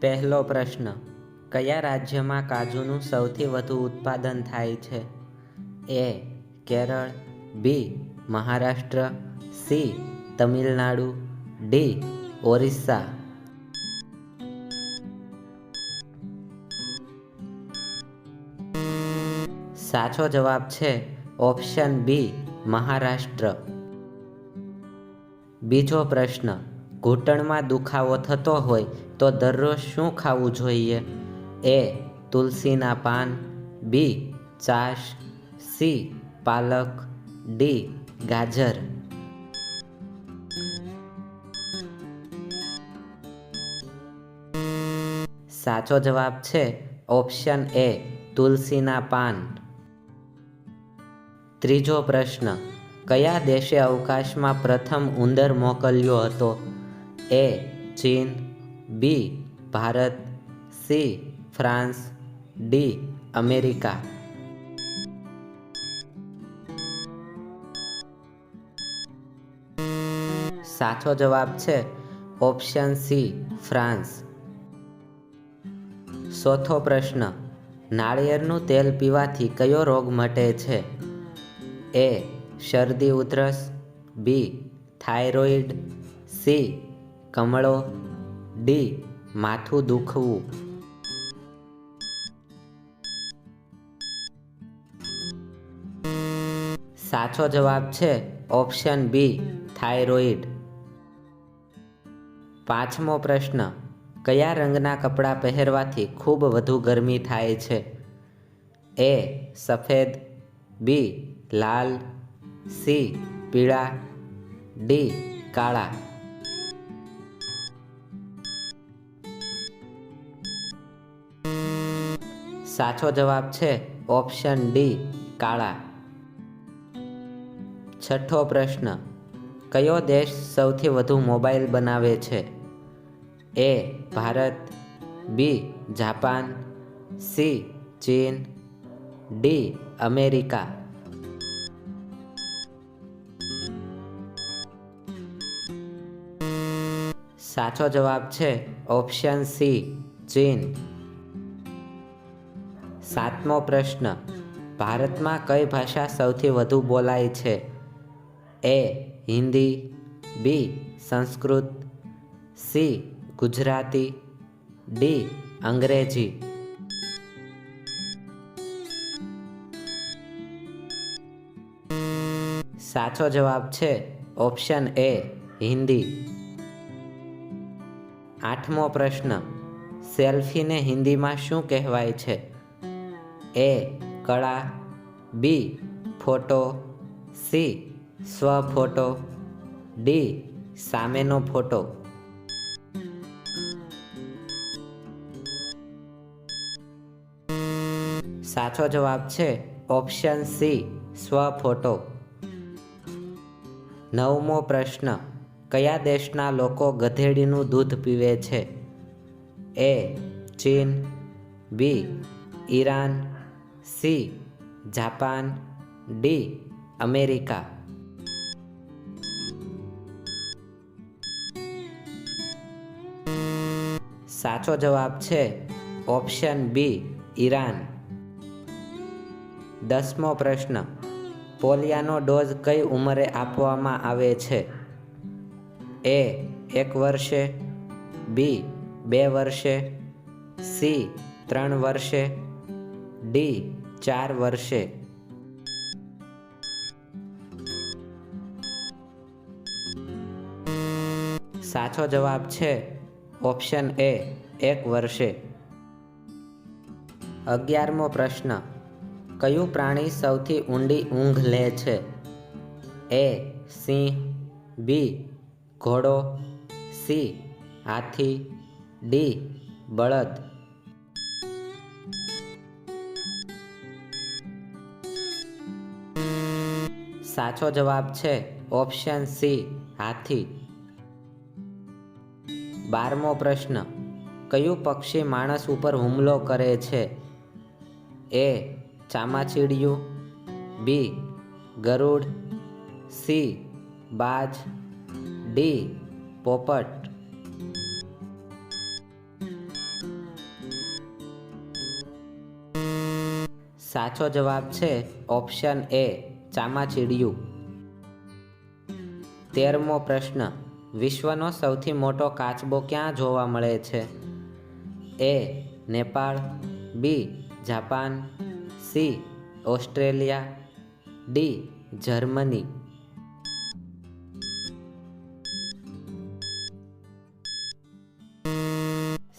પહેલો પ્રશ્ન, કયા રાજ્યમાં કાજુનું સૌથી વધુ ઉત્પાદન થાય છે? A, Kerala, B, Maharashtra, C, Tamil Nadu, D, Orissa. સાચો જવાબ છે ઓપ્શન બી, મહારાષ્ટ્ર. બીજો પ્રશ્ન ઘૂંટણમાં દુખાવો થતો હોય તો દરરોજ શું ખાવું જોઈએ? એ, તુલસીના પાન. બી, ચાશ. સી, પાલક. ડી, ગાજર. સાચો જવાબ છે ઓપ્શન એ, તુલસીના પાન. ત્રીજો પ્રશ્ન. કયા દેશે અવકાશમાં પ્રથમ ઉંદર મોકલ્યો હતો? એ, ચીન, B, Bharat, C, France, D, America. સાચો જવાબ છે ઓપ્શન સી, ફ્રાન્સ. ચોથો પ્રશ્ન, નાળિયેરનું તેલ પીવાથી કયો રોગ મટે છે? એ, શરદી ઉધરસ, બી, થાઇરોઇડ, સી કમળો ડી, માથું દુખવું. સાચો જવાબ છે ઓપ્શન બી, થાઇરોઇડ. પાંચમો પ્રશ્ન, કયા રંગના કપડાં પહેરવાથી ખૂબ વધુ ગરમી થાય છે? એ, સફેદ, બી, લાલ, સી, પીળા, ડી, કાળા. સાચો જવાબ છે ઓપ્શન ડી, કાળા. છઠ્ઠો પ્રશ્ન, કયો દેશ સૌથી વધુ મોબાઈલ બનાવે છે? A, Bharat, B, Japan, C, ચીન, ડી, અમેરિકા. સાચો જવાબ છે ઓપ્શન સી, ચીન. સાતમો પ્રશ્ન. ભારતમાં કઈ ભાષા સૌથી વધુ બોલાય છે? A, Hindi, B, Sanskrit, C, Gujarati, D, અંગ્રેજી. સાચો જવાબ છે ઓપ્શન એ, હિન્દી. આઠમો પ્રશ્ન. સેલ્ફીને હિન્દીમાં શું કહેવાય છે? એ કળા, બી ફોટો, સી સ્વ ફોટો, ડી સામેનો ફોટો. સાચો જવાબ છે ઓપ્શન સી, સ્વ ફોટો. નવમો પ્રશ્ન, કયા દેશના લોકો ગધેડીનું દૂધ પીવે છે? એ ચીન, B Iran C, Japan. D, America. સાચો જવાબ છે ઓપ્શન બી, ઈરાન. દસમો પ્રશ્ન, પોલિયાનો ડોઝ કઈ ઉંમરે આપવામાં આવે છે? એ, એક વર્ષે. બી, બે વર્ષે. સી, ત્રણ વર્ષે. ડી ચાર વર્ષે. સાચો જવાબ છે ઓપ્શન એ એક વર્ષે. અગિયારમો પ્રશ્ન, કયું પ્રાણી સૌથી ઊંડી ઊંઘ લે છે? એ, સિંહ, બી, ઘોડો, સી, હાથી, ડી, બળદ. સાચો જવાબ છે ઓપ્શન સી, હાથી. બારમો પ્રશ્ન, કયું પક્ષી માણસ ઉપર હુમલો કરે છે? એ, ચામાચીડિયું, બી, ગરુડ, સી, બાજ, ડી, પોપટ. સાચો જવાબ છે ઓપ્શન એ ચામાચીડિયું. તેરમો પ્રશ્ન, વિશ્વનો સૌથી મોટો કાચબો ક્યાં જોવા મળે છે? A, Nepal, B, Japan, C, Australia, D, Germany.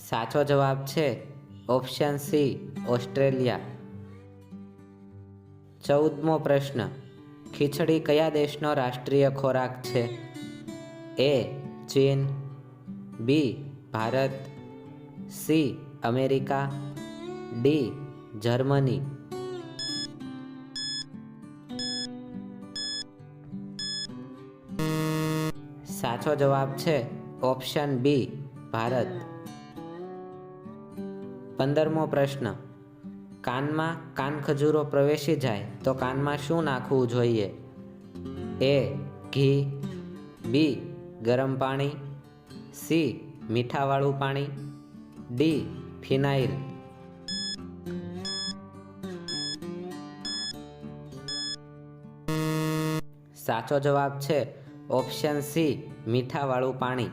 સાચો જવાબ છે ઓપ્શન સી, ઓસ્ટ્રેલિયા. ચૌદમો પ્રશ્ન, ખીચડી કયા દેશનો રાષ્ટ્રીય ખોરાક છે? એ, ચીન, B, Bharat, C, America, D, Germany. સાચો જવાબ છે ઓપ્શન બી, ભારત. પંદરમો પ્રશ્ન કાનમાં કાન ખજૂરો પ્રવેશી જાય તો કાનમાં શું નાખવું જોઈએ? એ, ઘી, બી, ગરમ પાણી, સી, મીઠાવાળું પાણી, ડી, ફિનાઇલ. સાચો જવાબ છે ઓપ્શન સી, મીઠાવાળું પાણી.